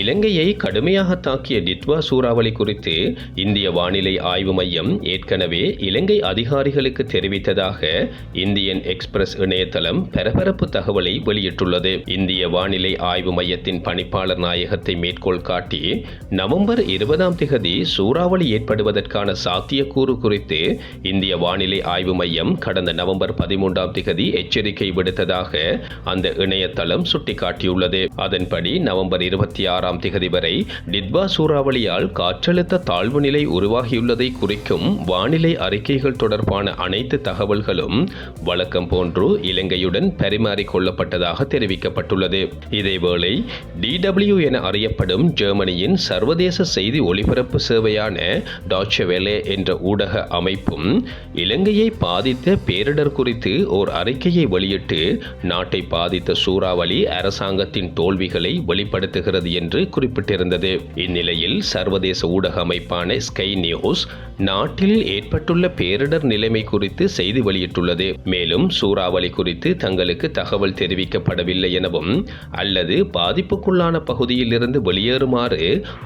இலங்கையை கடுமையாக தாக்கிய டிட்வா சூறாவளி குறித்து இந்திய வானிலை ஆய்வு மையம் ஏற்கனவே இலங்கை அதிகாரிகளுக்கு தெரிவித்ததாக இந்தியன் எக்ஸ்பிரஸ் இணையதளம் பரபரப்பு தகவலை வெளியிட்டுள்ளது. இந்திய வானிலை ஆய்வு மையத்தின் பணிப்பாளர் நாயகத்தை மேற்கோள் காட்டி நவம்பர் இருபதாம் திகதி சூறாவளி ஏற்படுவதற்கான சாத்தியக்கூறு குறித்து இந்திய வானிலை ஆய்வு மையம் கடந்த நவம்பர் பதிமூன்றாம் திகதி எச்சரிக்கை விடுத்ததாக அந்த இணையதளம் சுட்டிக்காட்டியுள்ளது. அதன்படி நவம்பர் இருபத்தி ஆறாம் திகதி வரை டிட்வா சூறாவளியால் காற்றழுத்த தாழ்வு நிலை உருவாகியுள்ளதை குறிக்கும் வானிலை அறிக்கைகள் தொடர்பான அனைத்து தகவல்களும் வழக்கம் போன்று இலங்கையுடன் பரிமாறிக்கொள்ளப்பட்டதாக தெரிவிக்கப்பட்டுள்ளது. இதேவேளை டிடபிள்யூ என அறியப்படும் ஜெர்மனியின் சர்வதேச செய்தி ஒலிபரப்பு சேவையான டாச்சவேலே என்ற ஊடக அமைப்பும் இலங்கையை பாதித்த பேரிடர் குறித்து ஓர் அறிக்கையை வெளியிட்டு நாட்டை பாதித்த சூறாவளி அரசாங்கத்தின் தோல்விகளை வெளிப்படுத்துகிறது என்று குறிப்பிட்டிருந்தது. இந்நிலையில் சர்வதேச ஊடக அமைப்பான ஸ்கை நியூஸ் நாட்டில் ஏற்பட்டுள்ள பேரிடர் நிலைமை குறித்து செய்தி வெளியிட்டுள்ளது. மேலும் சூறாவளி குறித்து தங்களுக்கு தகவல் தெரிவிக்கப்படவில்லை எனவும் அல்லது பாதிப்புக்குள்ளான பகுதியில் இருந்து வெளியேறுமாறு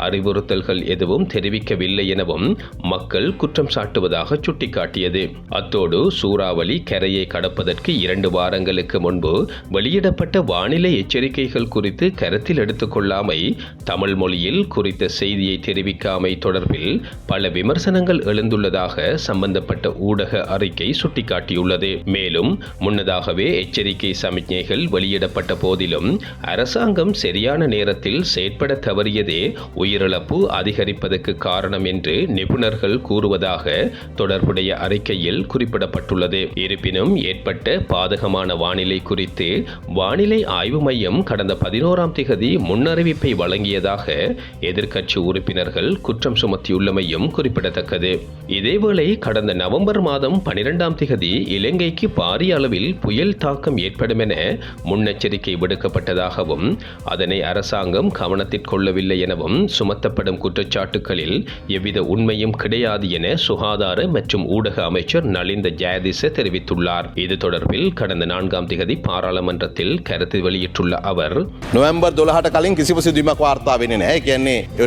அறிவுறுத்தல்கள் எதுவும் தெரிவிக்கவில்லை எனவும் மக்கள் குற்றம் சாட்டுவதாக சுட்டிக்காட்டியது. அத்தோடு சூறாவளி கரையை கடப்பதற்கு இரண்டு வாரங்களுக்கு முன்பு வெளியிடப்பட்ட வானிலை எச்சரிக்கைகள் குறித்து கருத்தில் எடுத்துக்கொள்ளாமை தமிழ் மொழியில் குறித்த செய்தியை தெரிவிக்காமை தொடர்பில் பல விமர்சனங்கள் எழுந்துள்ளதாக சம்பந்தப்பட்ட ஊடக அறிக்கை சுட்டிக்காட்டியுள்ளது. மேலும் முன்னதாகவே எச்சரிக்கை சமிக்ஞைகள் வெளியிடப்பட்ட போதிலும் அரசாங்கம் சரியான நேரத்தில் செயற்பட தவறியதே உயிரிழப்பு அதிகரிப்பதற்கு காரணம் என்று நிபுணர்கள் கூறுவதாக தொடர்புடைய அறிக்கையில் குறிப்பிடப்பட்டுள்ளது. இருப்பினும் ஏற்பட்ட பாதகமான வானிலை குறித்து வானிலை ஆய்வு மையம் கடந்த பதினோராம் திகதி முன்னறிவிப்பை வழங்கியதாக எதிர்க்கட்சி உறுப்பினர்கள் குற்றம் சுமத்தியுள்ளமையும் குறிப்பிடத்தக்கது. இதேவேளை கடந்த நவம்பர் மாதம் பனிரெண்டாம் திகதி இலங்கைக்கு பாரிய அளவில் புயல் தாக்கம் ஏற்படும் என முன்னெச்சரிக்கை விடுக்கப்பட்டதாகவும் அதனை அரசாங்கம் கவனத்திற்கொள்ளவில்லை எனவும் சுமத்தப்படும் குற்றச்சாட்டுகளில் எவ்வித உண்மையும் கிடையாது என சுகாதார மற்றும் ஊடக அமைச்சர் நலிந்த ஜெயதிச தெரிவித்துள்ளார். இது தொடர்பில் கடந்த நான்காம் திகதி பாராளுமன்றத்தில் கருத்து வெளியிட்டுள்ள அவர் நவம்பர் தொலஹாட்ட கலின் கிசிபசி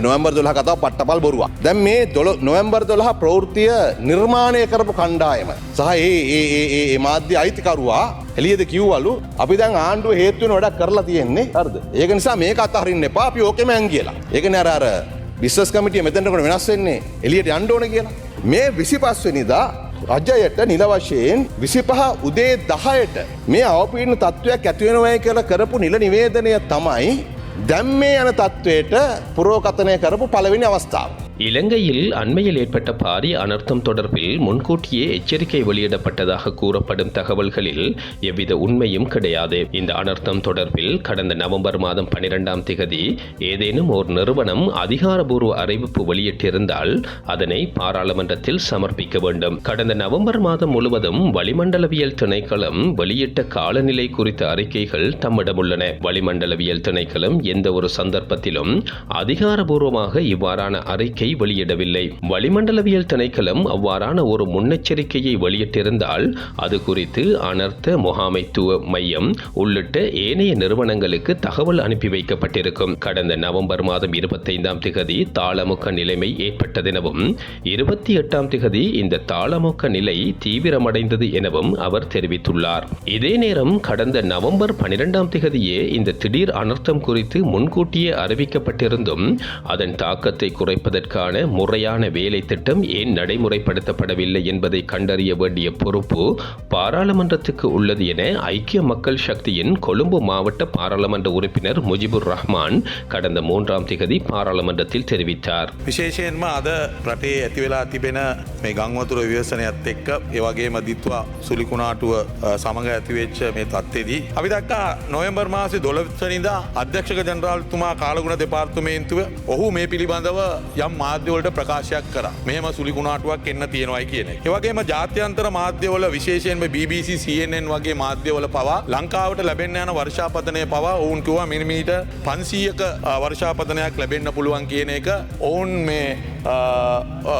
நவம்பர் பட்டபால் நவம்பர் පට්ටපල් බොරුවක්. දැන් මේ දොල- නොවම්බර් 12 ප්‍රවෘත්තිය නිර්මාණය කරපු කණ්ඩායම සහ ඒ ඒ ඒ ඒ ඒ මාධ්‍ය අයිතිකරුවා එළියද කිව්වලු අපි දැන් ආණ්ඩුව හේතු වෙන වැඩක් කරලා තියෙන්නේ. හරිද? ඒක නිසා මේක අතහරින්න එපා. අපි ඕකෙම යන් කියලා. ඒකනේ අර අර බිස්නස් කමිටිය මෙතනට කොට වෙනස් වෙන්නේ එළියට යන්න ඕන කියලා. මේ 25 වෙනිදා රජයට නිල වශයෙන් විසිපහ උදේ දහයට මේ අවපීන තත්ත්වයක් ඇතිවෙනවයි කියලා කරපු නිල නිවේදනය තමයි දැම්මේ යන තත්ත්වයට පුරෝකතනය කරපු පළවෙනි අවස්ථාව. இலங்கையில் அண்மையில் ஏற்பட்ட பாரிய அனர்த்தம் தொடர்பில் முன்கூட்டியே எச்சரிக்கை வெளியிடப்பட்டதாக கூறப்படும் தகவல்களில் எவ்வித உண்மையும் கிடையாது. இந்த அனர்த்தம் தொடர்பில் கடந்த நவம்பர் மாதம் பனிரெண்டாம் திகதி ஏதேனும் ஓர் நிறுவனம் அதிகாரபூர்வ அறிவிப்பு வெளியிட்டிருந்தால் அதனை பாராளுமன்றத்தில் சமர்ப்பிக்க வேண்டும். கடந்த நவம்பர் மாதம் முழுவதும் வளிமண்டலவியல் திணைக்களம் வெளியிட்ட காலநிலை குறித்த அறிக்கைகள் தம்மிடம் உள்ளன. வளிமண்டலவியல் திணைக்களம் எந்த ஒரு சந்தர்ப்பத்திலும் அதிகாரபூர்வமாக இவ்வாறான அறிக்கை வெளியிடவில்லை. வளிமண்டலவியல் திணைக்களம் அவ்வாறான ஒரு முன்னெச்சரிக்கையை வெளியிட்டிருந்தால் அது குறித்து அனர்த்த முகாமைத்துவ மையம் உள்ளிட்ட ஏனைய நிறுவனங்களுக்கு தகவல் அனுப்பி வைக்கப்பட்டிருக்கும். கடந்த நவம்பர் மாதம் இருபத்தைந்தாம் திகதி தாளமுக்க நிலைமை ஏற்பட்டதெனவும் இருபத்தி எட்டாம் திகதி இந்த தாளமுக்க நிலை தீவிரமடைந்தது எனவும் அவர் தெரிவித்துள்ளார். இதே நேரம் கடந்த நவம்பர் பனிரெண்டாம் திகதியே இந்த திடீர் அனர்த்தம் குறித்து முன்கூட்டியே அறிவிக்கப்பட்டிருந்தும் அதன் தாக்கத்தை குறைப்பதற்கு குறைப்பதற்கான முறையான வேலை திட்டம் ஏன் நடைமுறைப்படுத்தப்படவில்லை என்பதை கண்டறிய வேண்டிய பொறுப்பு பாராளுமன்றத்துக்கு உள்ளது என ஐக்கிய மக்கள் சக்தியின் கொழும்பு மாவட்ட பாராளுமன்ற உறுப்பினர் முஜிபுர் ரஹ்மான் கடந்த மூன்றாம் திகதி பாராளுமன்றத்தில் தெரிவித்தார் විශේෂයෙන්ම අද රටේ ඇති වෙලා තිබෙන මේ ගංවතුර ව්‍යසනයත් එක්ක ඒවගේ මදිත්වා සුලිකුණාටුව අ, සමඟ ඇතිවෙච්ච මේ තත්වේදී. අපි දක්කා නොයම්බර් මාසි දොළවනිදා අධ්‍යක්ෂක ජනරාල්තුමා කාලගුණ දෙපාර්තුමේන්තුව ඔහු මේ පිළිබඳව යම් මාධ්‍යවලට ප්‍රකාශයක් කර මෙහම සුලිකුණාටුවක් එන්න තියෙනවයි කියන. ඒවගේම ජාත්‍යන්තර මාධ්‍යවල විශේෂයෙන්ම BBC CNN වගේ මාධ්‍යවල පවා ලංකාවට ලැබෙන්න්න යන වර්ෂාපතනය පවා ඔවුන් කිවා මිනිමීට පන්සීයක වර්ෂාපතනයක් ලැබෙන්න්න පුළුවන් කියන එක ඔවුන් මේ අ, අ,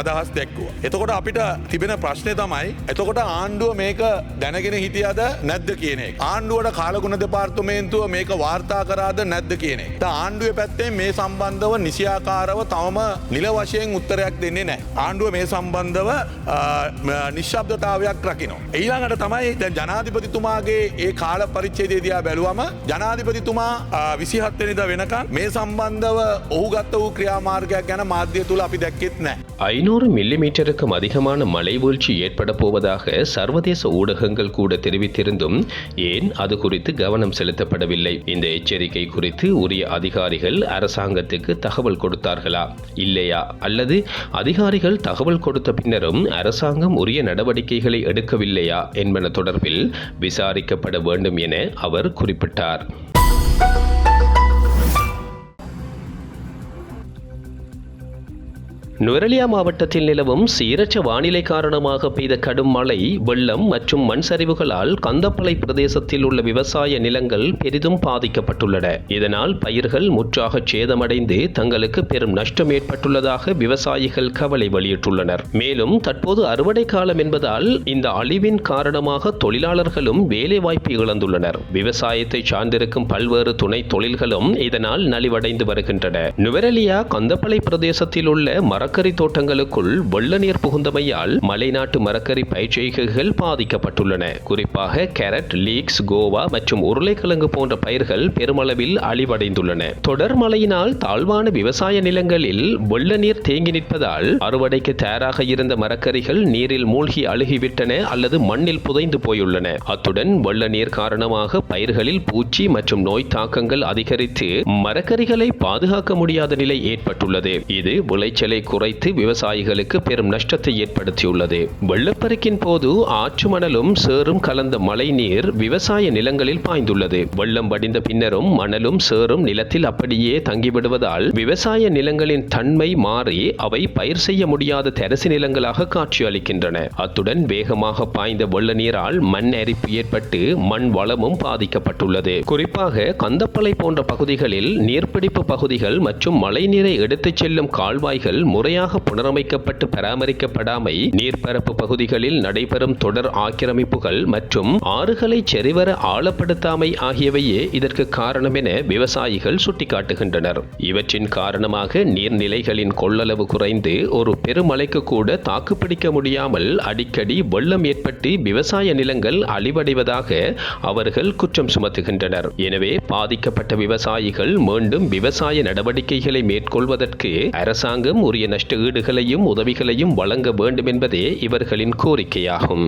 අදහස් දැක්කුව. එතකොට අපිට තිබෙන ප්‍රශ්නය තමයි එතකොට ආණ්ඩුව මේක දැනගෙන හිටියද නැද්ද කියනෙ. ආණ්ඩුවට කාලගුණ දෙපාර්තමේන්තුව මේක වාර්තා කරාද නැද්ද කියනෙ. ආණ්ඩුව පැත්තේ මේ සම්බන්ධව නිසියාකාරව තවම නිල වශයෙන් උත්තරයක් දෙන්නේ නෑ. ආණ්ඩුව මේ සම්බන්ධව නිශ්ශබ්දතාවයක් රකිනවා. ඊළඟට තමයි දැන් ජනාධිපතිතුමාගේ ඒ කාල පරිච්චේදේදයා බැලුවම ජනාධිපතිතුමා විසිහත්වනිද වෙනකම් මේ සම්බන්ධව ඔහු ගත්ත වූ ක්‍රියාමාර්ගයක් ගැන මාධ්‍ය තුළ අපි දැක්කෙත් නෑ. ஐநூறு மில்லிமீட்டருக்கும் அதிகமான மழை வீழ்ச்சி ஏற்பட போவதாக சர்வதேச ஊடகங்கள் கூட தெரிவித்திருந்தும் ஏன் அது குறித்து கவனம் செலுத்தப்படவில்லை? இந்த எச்சரிக்கை குறித்து உரிய அதிகாரிகள் அரசாங்கத்துக்கு தகவல் கொடுத்தார்களா? இல்லையா? அல்லது அதிகாரிகள் தகவல் கொடுத்த பின்னரும் அரசாங்கம் உரிய நடவடிக்கைகளை எடுக்கவில்லையா என்பன தொடர்பில் விசாரிக்கப்பட வேண்டும் என அவர் குறிப்பிட்டார். நுவரெலியா மாவட்டத்தில் நிலவும் சீரற்ற வானிலை காரணமாக பெய்த கடும் மழை வெள்ளம் மற்றும் மண் சரிவுகளால் கந்தப்பளை பிரதேசத்தில் உள்ள விவசாய நிலங்கள் பெரிதும் பாதிக்கப்பட்டுள்ளன. இதனால் பயிர்கள் முற்றாக சேதமடைந்து தங்களுக்கு பெரும் நஷ்டம் ஏற்பட்டுள்ளதாக விவசாயிகள் கவலை வெளியிட்டுள்ளனர். மேலும் தற்போது அறுவடை காலம் என்பதால் இந்த அழிவின் காரணமாக தொழிலாளர்களும் வேலைவாய்ப்பு இழந்துள்ளனர். விவசாயத்தை சார்ந்திருக்கும் பல்வேறு துணை தொழில்களும் இதனால் நலிவடைந்து வருகின்றன. நுவரலியா கந்தப்பளை பிரதேசத்தில் உள்ள மர மரக்கறி தோட்டங்களுக்குள் வெள்ள நீர் புகுந்தமையால் மலைநாட்டு மரக்கறி பயிர்ச்செய்கைகள் பாதிக்கப்பட்டுள்ளன. குறிப்பாக கேரட் லீக்ஸ் கோவா மற்றும் உருளைக்கிழங்கு போன்ற பயிர்கள் பெருமளவில் அழிவடைந்துள்ளன. தொடர் மழையினால் தாழ்வான விவசாய நிலங்களில் வெள்ள நீர் தேங்கி நிற்பதால் அறுவடைக்கு தயாராக இருந்த மரக்கறிகள் நீரில் மூழ்கி அழுகிவிட்டன அல்லது மண்ணில் புதைந்து போயுள்ளன. அத்துடன் வெள்ள நீர் காரணமாக பயிர்களில் பூச்சி மற்றும் நோய் தாக்கங்கள் அதிகரித்து மரக்கறிகளை பாதுகாக்க முடியாத நிலை ஏற்பட்டுள்ளது. இது விளைச்சலை உரைத்து விவசாயிகளுக்கு பெரும் நஷ்டத்தை ஏற்படுத்தியுள்ளது. வெள்ளப்பெருக்கின் போது ஆற்று மணலும் சேரும் கலந்த மழை நீர் விவசாய நிலங்களில் பாய்ந்துள்ளது. வெள்ளம் வடிந்த பின்னரும் மணலும் சேரும் நிலத்தில் அப்படியே தங்கிவிடுவதால் விவசாய நிலங்களின் தன்மை மாறி அவை பயிர் செய்ய முடியாத தரசு நிலங்களாக காட்சியளிக்கின்றன அத்துடன் வேகமாக பாய்ந்த வெள்ள நீரால் மண் அரிப்பு ஏற்பட்டு மண் வளமும் பாதிக்கப்பட்டுள்ளது. குறிப்பாக கந்தப்பளை போன்ற பகுதிகளில் நீர்பிடிப்பு பகுதிகள் மற்றும் மழைநீரை எடுத்துச் செல்லும் கால்வாய்கள் முறை முறையாக புனரமைக்கப்பட்டு பராமரிக்கப்படாமை நீர்ப்பரப்பு பகுதிகளில் நடைபெறும் தொடர் ஆக்கிரமிப்புகள் மற்றும் ஆறுகளை செறிவர ஆழப்படுத்தாமை ஆகியவையே இதற்கு காரணம் என விவசாயிகள் சுட்டிக்காட்டுகின்றனர். இவற்றின் காரணமாக நீர்நிலைகளின் கொள்ளளவு குறைந்து ஒரு பெருமழைக்கு கூட தாக்குப்பிடிக்க முடியாமல் அடிக்கடி வெள்ளம் ஏற்பட்டு விவசாய நிலங்கள் அழிவடைவதாக அவர்கள் குற்றம் சுமத்துகின்றனர். எனவே பாதிக்கப்பட்ட விவசாயிகள் மீண்டும் விவசாய நடவடிக்கைகளை மேற்கொள்வதற்கு அரசாங்கம் உரிய நஷ்ட ஈடுகளையும் உதவிகளையும் வழங்க வேண்டும் என்பதே இவர்களின் கோரிக்கையாகும்.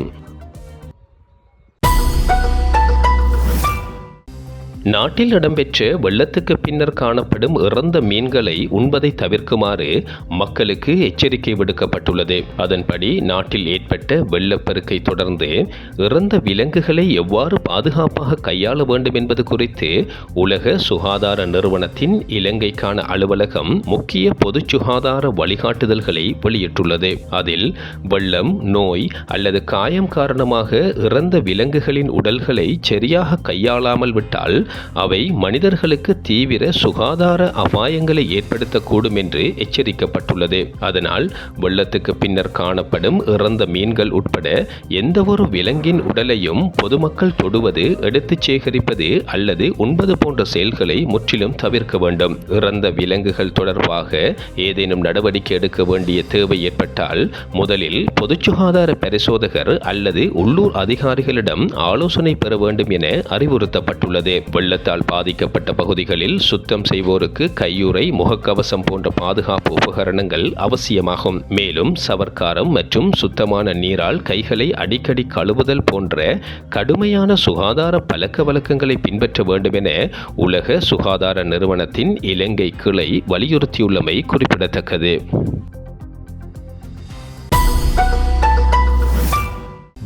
நாட்டில் இடம்பெற்ற வெள்ளத்துக்கு பின்னர் காணப்படும் இறந்த மீன்களை உண்பதை தவிர்க்குமாறு மக்களுக்கு எச்சரிக்கை விடுக்கப்பட்டுள்ளது. அதன்படி நாட்டில் ஏற்பட்ட வெள்ளப்பெருக்கை தொடர்ந்து இறந்த விலங்குகளை எவ்வாறு பாதுகாப்பாக கையாள வேண்டும் என்பது குறித்து உலக சுகாதார நிறுவனத்தின் இலங்கைக்கான அலுவலகம் முக்கிய பொது சுகாதார வழிகாட்டுதல்களை வெளியிட்டுள்ளது. அதில் வெள்ளம் நோய் அல்லது காயம் காரணமாக இறந்த விலங்குகளின் உடல்களை சரியாக கையாளாமல் விட்டால் அவை மனிதர்களுக்கு தீவிர சுகாதார அபாயங்களை ஏற்படுத்தக்கூடும் என்று எச்சரிக்கப்பட்டுள்ளது. அதனால் வெள்ளத்துக்கு பின்னர் காணப்படும் இறந்த மீன்கள் உட்பட எந்தவொரு விலங்கின் உடலையும் பொதுமக்கள் தொடுவது எடுத்துச் சேகரிப்பது அல்லது உண்பது போன்ற செயல்களை முற்றிலும் தவிர்க்க வேண்டும். இறந்த விலங்குகள் தொடர்பாக ஏதேனும் நடவடிக்கை எடுக்க வேண்டிய தேவை ஏற்பட்டால் முதலில் பொது சுகாதார பரிசோதகர் அல்லது உள்ளூர் அதிகாரிகளிடம் ஆலோசனை பெற வேண்டும் என அறிவுறுத்தப்பட்டுள்ளது. வெள்ளத்தால் பாதிக்கப்பட்ட பகுதிகளில் சுத்தம் செய்வோருக்கு கையுறை முகக்கவசம் போன்ற பாதுகாப்பு உபகரணங்கள் அவசியமாகும். மேலும் சவர்க்காரம் மற்றும் சுத்தமான நீரால் கைகளை அடிக்கடி கழுவுதல் போன்ற கடுமையான சுகாதார பழக்க வழக்கங்களை பின்பற்ற வேண்டும் என உலக சுகாதார நிறுவனத்தின் இலங்கை கிளை வலியுறுத்தியுள்ளமை குறிப்பிடத்தக்கது.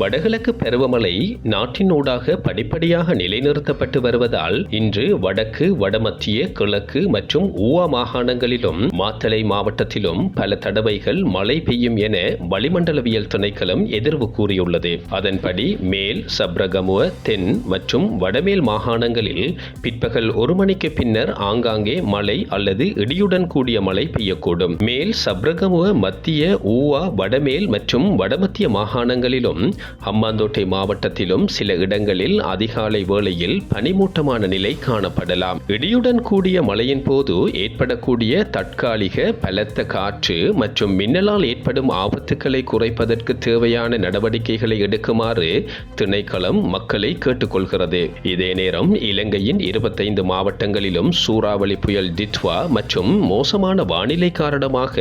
வடகிழக்கு பருவமழை நாட்டினூடாக படிப்படியாக நிலைநிறுத்தப்பட்டு வருவதால் இன்று வடக்கு வடமத்திய கிழக்கு மற்றும் ஊவா மாகாணங்களிலும் மாத்தளை மாவட்டத்திலும் பல தடவைகள் மழை பெய்யும் என வளிமண்டலவியல் திணைக்களம் எதிர்வு கூறியுள்ளது. அதன்படி மேல் சப்ரகமுவ தென் மற்றும் வடமேல் மாகாணங்களில் பிற்பகல் ஒரு மணிக்கு பின்னர் ஆங்காங்கே மழை அல்லது இடியுடன் கூடிய மழை பெய்யக்கூடும். மேல் சப்ரகமுவ மத்திய ஊவா வடமேல் மற்றும் வடமத்திய மாகாணங்களிலும் ஹம்பாந்தோட்டை மாவட்டத்திலும் சில இடங்களில் அதிகாலை வேளையில் பனிமூட்டமான நிலை காணப்படலாம். இடியுடன் கூடிய மழையின் போது ஏற்படக்கூடிய தற்காலிக பலத்த காற்று மற்றும் மின்னலால் ஏற்படும் ஆபத்துக்களை குறைப்பதற்கு தேவையான நடவடிக்கைகளை எடுக்குமாறு திணைக்களம் மக்களை கேட்டுக்கொள்கிறது. இதே நேரம் இலங்கையின் இருபத்தைந்து மாவட்டங்களிலும் சூறாவளி புயல் டிட்வா மற்றும் மோசமான வானிலை காரணமாக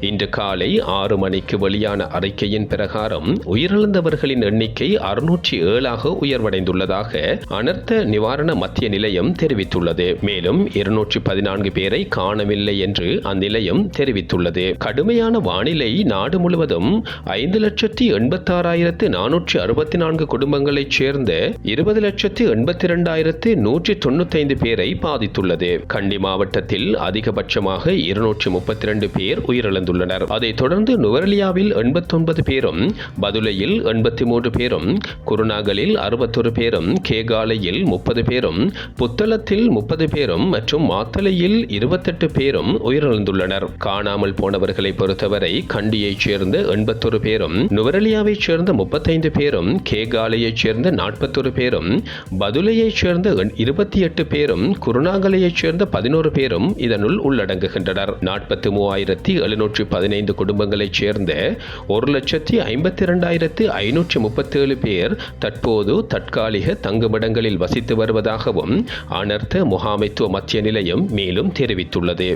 இன்று காலை ஆறு மணிக்கு வெளியான அறிக்கையின் பிரகாரம் உயிரிழந்தவர்கள் உயிரிழந்தவர்களின் எண்ணிக்கை அறுநூற்றி ஏழாக உயர்வடைந்துள்ளதாக அனர்த்த நிவாரண மத்திய நிலையம் தெரிவித்துள்ளது. மேலும் இருநூற்றி பதினான்கு பேரை காணவில்லை என்று அந்நிலையம் தெரிவித்துள்ளது. கடுமையான வானிலை நாடு முழுவதும் ஐந்து லட்சத்தி எண்பத்தாறாயிரத்து நானூற்றி அறுபத்தி நான்கு குடும்பங்களைச் சேர்ந்த இருபது லட்சத்து எண்பத்தி இரண்டாயிரத்து நூற்றி தொண்ணூத்தைந்து பேரை பாதித்துள்ளது. கண்டி மாவட்டத்தில் அதிகபட்சமாக இருநூற்றி முப்பத்தி இரண்டு பேர் உயிரிழந்துள்ளனர். அதைத் தொடர்ந்து நுவரலியாவில் எண்பத்தொன்பது பேரும் பதுலையில் எண்பத்தி மூன்று பேரும் குருநாகலில் அறுபத்தொரு பேரும் கேகாலையில் முப்பது பேரும் புத்தளத்தில் முப்பது பேரும் மற்றும் மாத்தலையில் இருபத்தெட்டு பேரும் உயிரிழந்துள்ளனர். காணாமல் போனவர்களை பொறுத்தவரை கண்டியைச் சேர்ந்த எண்பத்தொரு பேரும் நுவரலியாவைச் சேர்ந்த முப்பத்தைந்து பேரும் கேகாலையைச் சேர்ந்த நாற்பத்தொரு பேரும் பதுலையைச் சேர்ந்த இருபத்தி எட்டு பேரும் குருநாகலையைச் சேர்ந்த பதினோரு பேரும் இதனுள் உள்ளடங்குகின்றனர். நாற்பத்தி மூவாயிரத்தி எழுநூற்றி பதினைந்து குடும்பங்களைச் சேர்ந்த ஒரு லட்சத்தி ஐம்பத்தி இரண்டாயிரத்து ஐநூற்றி முப்பத்தேழு பேர் தற்போது தற்காலிக தங்குமிடங்களில் வசித்து வருவதாகவும் அனர்த்த முகாமைத்துவ மத்திய நிலையம் மேலும் தெரிவித்துள்ளது.